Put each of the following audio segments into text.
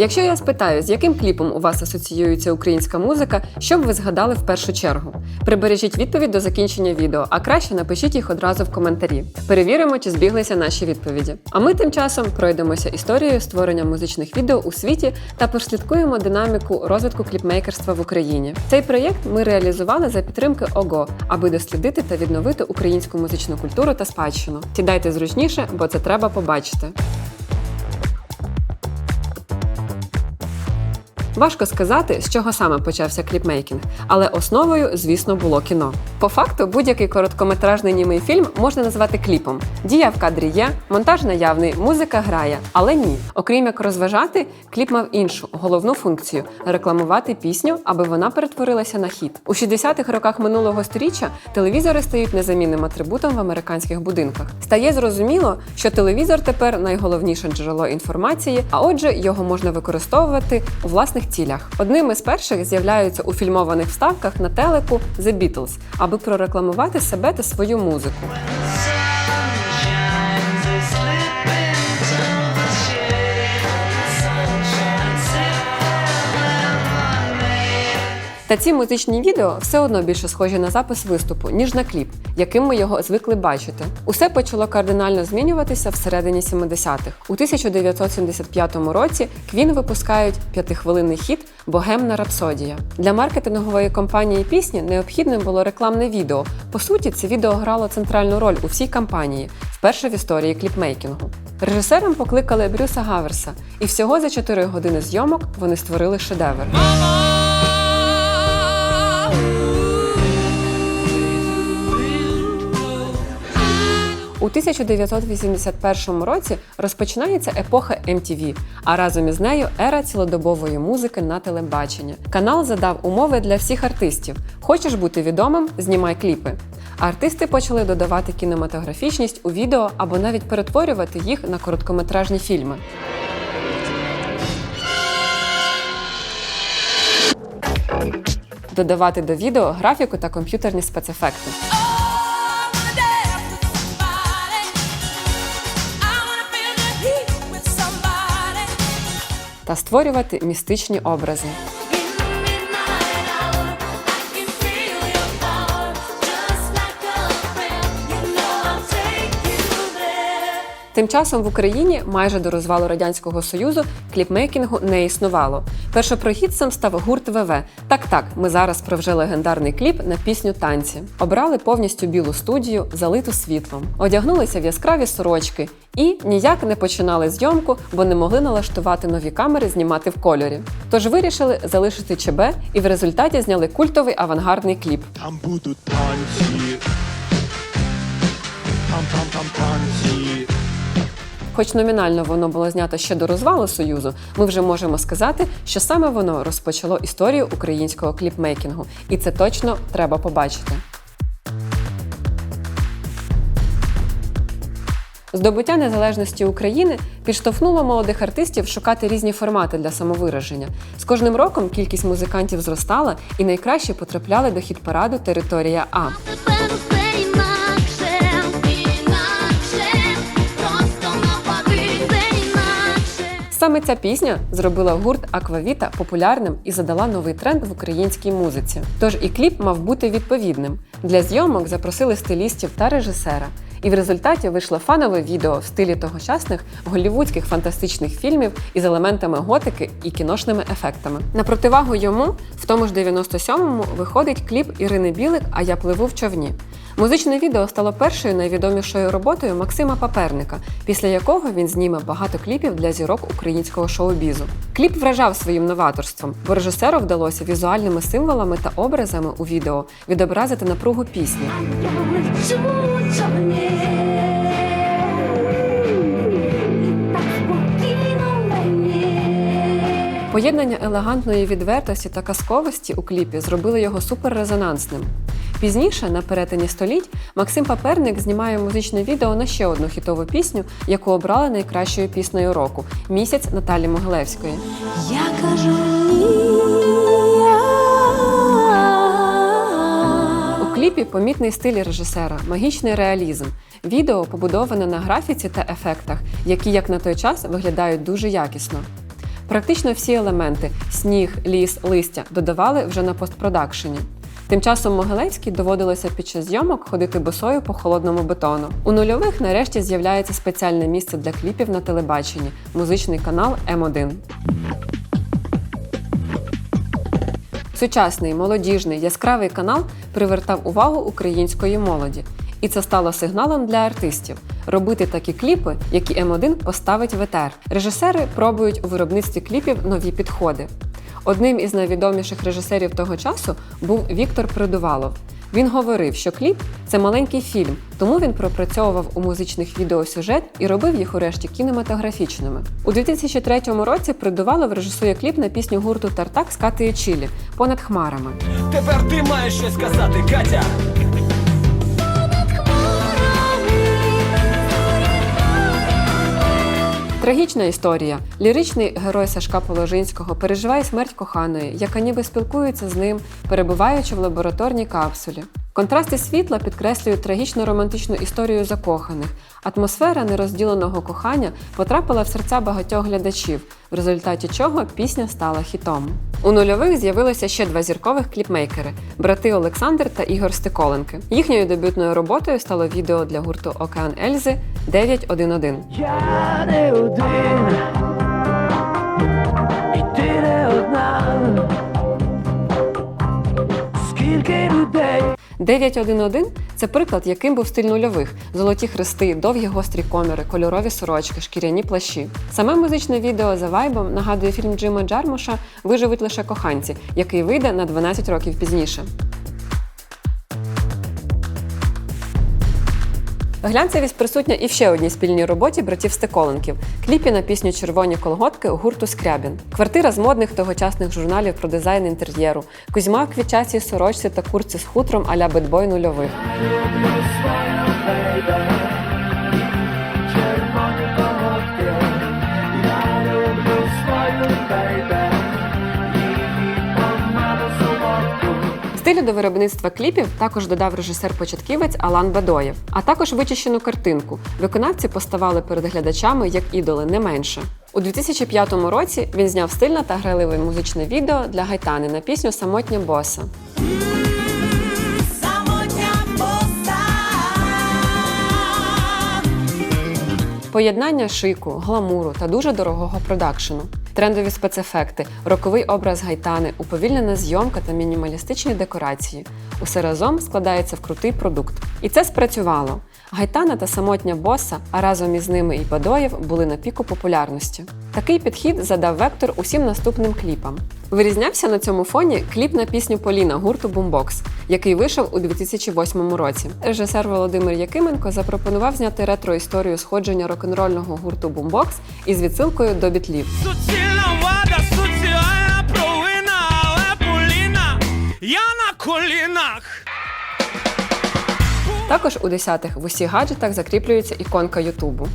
Якщо я спитаю, з яким кліпом у вас асоціюється українська музика, що б ви згадали в першу чергу? Прибережіть відповідь до закінчення відео, а краще напишіть їх одразу в коментарі. Перевіримо, чи збіглися наші відповіді. А ми тим часом пройдемося історією створення музичних відео у світі та прослідкуємо динаміку розвитку кліпмейкерства в Україні. Цей проєкт ми реалізували за підтримки ОГО, аби дослідити та відновити українську музичну культуру та спадщину. Сідайте зручніше, бо це треба побачити. Важко сказати, з чого саме почався кліпмейкінг, але основою, звісно, було кіно. По факту, будь-який короткометражний німий фільм можна назвати кліпом. Дія в кадрі є, монтаж наявний, музика грає, але ні. Окрім як розважати, кліп мав іншу головну функцію рекламувати пісню, аби вона перетворилася на хіт. У 60-х роках минулого сторіччя телевізори стають незамінним атрибутом в американських будинках. Стає зрозуміло, що телевізор тепер найголовніше джерело інформації, а отже, його можна використовувати у власних цілях. Одним із перших з'являються у фільмованих вставках на телеку The Beatles, аби прорекламувати себе та свою музику. Та ці музичні відео все одно більше схожі на запис виступу, ніж на кліп, яким ми його звикли бачити. Усе почало кардинально змінюватися всередині 70-х. У 1975 році Квін випускають п'ятихвилинний хіт Богемна рапсодія. Для маркетингової кампанії пісні необхідним було рекламне відео. По суті, це відео грало центральну роль у всій кампанії, вперше в історії кліпмейкінгу. Режисером покликали Брюса Гаверса, і всього за 4 години зйомок вони створили шедевр. У 1981 році розпочинається епоха MTV, а разом із нею ера цілодобової музики на телебаченні. Канал задав умови для всіх артистів: хочеш бути відомим, знімай кліпи. Артисти почали додавати кінематографічність у відео або навіть перетворювати їх на короткометражні фільми. Додавати до відео графіку та комп'ютерні спецефекти. Та створювати містичні образи. Тим часом в Україні майже до розвалу радянського союзу кліпмейкінгу не існувало. Першопрохідцем став гурт ВВ. Так, так, ми зараз про вже легендарний кліп на пісню танці. Обрали повністю білу студію, залиту світлом, одягнулися в яскраві сорочки і ніяк не починали зйомку, бо не могли налаштувати нові камери знімати в кольорі. Тож вирішили залишити ЧБ і в результаті зняли культовий авангардний кліп. Там будуть танці. Там там там танці. Хоч номінально воно було знято ще до розвалу Союзу, ми вже можемо сказати, що саме воно розпочало історію українського кліпмейкінгу, і це точно треба побачити. Здобуття незалежності України підштовхнуло молодих артистів шукати різні формати для самовираження. З кожним роком кількість музикантів зростала і найкраще потрапляли до хіт-параду Територія А. Саме ця пісня зробила гурт Аквавіта популярним і задала новий тренд в українській музиці. Тож і кліп мав бути відповідним. Для зйомок запросили стилістів та режисера. І в результаті вийшло фанове відео в стилі тогочасних голівудських фантастичних фільмів із елементами готики і кіношними ефектами. На противагу йому, в тому ж 97-му, виходить кліп Ірини Білик А я пливу в човні. Музичне відео стало першою найвідомішою роботою Максима Паперника, після якого він зніме багато кліпів для зірок українського шоу-бізу. Кліп вражав своїм новаторством, бо режисеру вдалося візуальними символами та образами у відео відобразити напругу пісні. Поєднання елегантної відвертості та казковості у кліпі зробили його суперрезонансним. Пізніше, на перетині століть, Максим Паперник знімає музичне відео на ще одну хітову пісню, яку обрали найкращою піснею року місяць Наталі Могилевської. Я кажу кліпі помітний стиль режисера, магічний реалізм. Відео побудоване на графіці та ефектах, які, як на той час, виглядають дуже якісно. Практично всі елементи сніг, ліс, листя додавали вже на постпродакшені. Тим часом Могилевській доводилося під час зйомок ходити босою по холодному бетону. У нульових нарешті з'являється спеціальне місце для кліпів на телебаченні музичний канал М1. Сучасний, молодіжний, яскравий канал привертав увагу української молоді, і це стало сигналом для артистів робити такі кліпи, які М1 поставить в етер. Режисери пробують у виробництві кліпів нові підходи. Одним із найвідоміших режисерів того часу був Віктор Придувалов. Він говорив, що кліп це маленький фільм, тому він пропрацьовував у музичних відео сюжет і робив їх урешті кінематографічними. У 2003 році Придувалов режисує кліп на пісню гурту Тартак з Катею Чілі понад хмарами. Тепер ти маєш щось сказати, Катя. Трагічна історія. Ліричний герой Сашка Положинського переживає смерть коханої, яка ніби спілкується з ним, перебуваючи в лабораторній капсулі. Контрасти світла підкреслюють трагічно романтичну історію закоханих. Атмосфера нерозділеного кохання потрапила в серця багатьох глядачів, в результаті чого пісня стала хітом. У нульових з'явилося ще два зіркових кліпмейкери брати Олександр та Ігор Стеколенки. Їхньою дебютною роботою стало відео для гурту Океан Ельзи 911. Я не один, 911 – це приклад, яким був стиль нульових: золоті хрести, довгі гострі коміри, кольорові сорочки, шкіряні плащі. Саме музичне відео за вайбом нагадує фільм Джима Джармуша Виживуть лише коханці, який вийде на 12 років пізніше. Глянцевість присутня і в ще одній спільній роботі братів Стеколенків кліпі на пісню Червоні колготки гурту Скрябін. Квартира з модних тогочасних журналів про дизайн інтер'єру, Кузьма в квітчастій сорочці та курці з хутром а-ля бедбой нульових. Стилю до виробництва кліпів також додав режисер-початківець Алан Бадоєв, а також вичищену картинку. Виконавці поставали перед глядачами як ідоли не менше. У 2005 році він зняв стильне та грайливе музичне відео для гайтани на пісню Самотня боса. Самотня боса. Поєднання шику, гламуру та дуже дорогого продакшену. Трендові спецефекти, роковий образ гайтани, уповільнена зйомка та мінімалістичні декорації. Усе разом складається в крутий продукт. І це спрацювало. Гайтана та самотня боса, а разом із ними і Бадоєв були на піку популярності. Такий підхід задав вектор усім наступним кліпам. Вирізнявся на цьому фоні кліп на пісню Поліна гурту Бумбокс, який вийшов у 2008 році. Режисер Володимир Якименко запропонував зняти ретро-історію сходження рок-н-рольного гурту Бумбокс із відсилкою до бітлів. Влада, соціальна провина, але я на колінах. Також у десятих в усіх гаджетах закріплюється іконка Ютубу.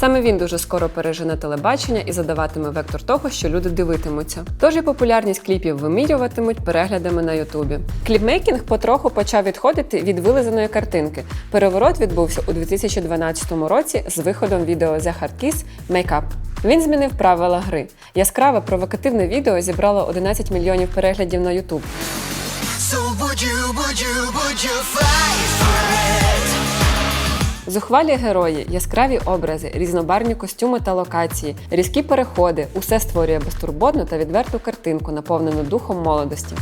Саме він дуже скоро пережене телебачення і задаватиме вектор того, що люди дивитимуться. Тож і популярність кліпів вимірюватимуть переглядами на Ютубі. Кліпмейкінг потроху почав відходити від вилизаної картинки. Переворот відбувся у 2012 році з виходом відео The Hard Kiss Make Up. Він змінив правила гри. Яскраве провокативне відео зібрало 11 мільйонів переглядів на Ютуб. So would you, would you, would you fight for it? Зухвалі герої, яскраві образи, різнобарвні костюми та локації, різкі переходи усе створює безтурботну та відверту картинку, наповнену духом молодості.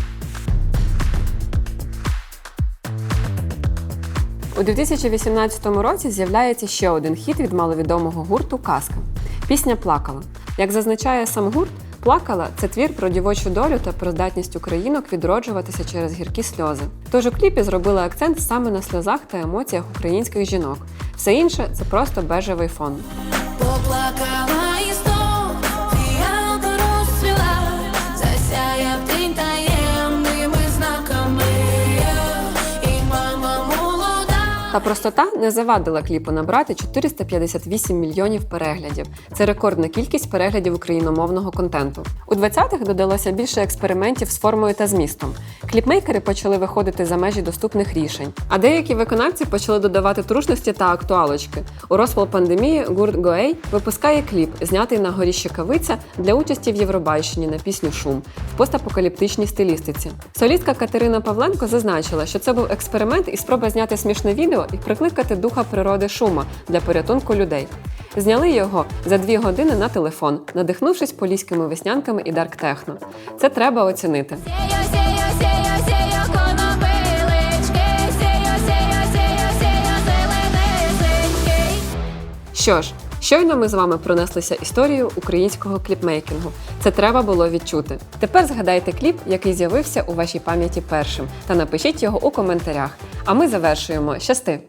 У 2018 році з'являється ще один хіт від маловідомого гурту Казка. Пісня Плакала. Як зазначає сам гурт, Плакала це твір про дівочу долю та про здатність українок відроджуватися через гіркі сльози. Тож у кліпі зробили акцент саме на сльозах та емоціях українських жінок. Все інше це просто бежевий фон. Та простота не завадила кліпу набрати 458 мільйонів переглядів. Це рекордна кількість переглядів україномовного контенту. У 20-х додалося більше експериментів з формою та змістом. Кліпмейкери почали виходити за межі доступних рішень, а деякі виконавці почали додавати трушності та актуалочки. У розпал пандемії гурт Гоей випускає кліп, знятий на горі Щекавиця для участі в Євробайщині на пісню Шум в постапокаліптичній стилістиці. Солістка Катерина Павленко зазначила, що це був експеримент і спроба зняти смішне відео і прикликати духа природи шума для порятунку людей. Зняли його за дві години на телефон, надихнувшись поліськими веснянками і дарк-техно. Це треба оцінити. Що ж, щойно ми з вами пронеслися історію українського кліпмейкінгу. Це треба було відчути. Тепер згадайте кліп, який з'явився у вашій пам'яті першим, та напишіть його у коментарях. А ми завершуємо. Щасти!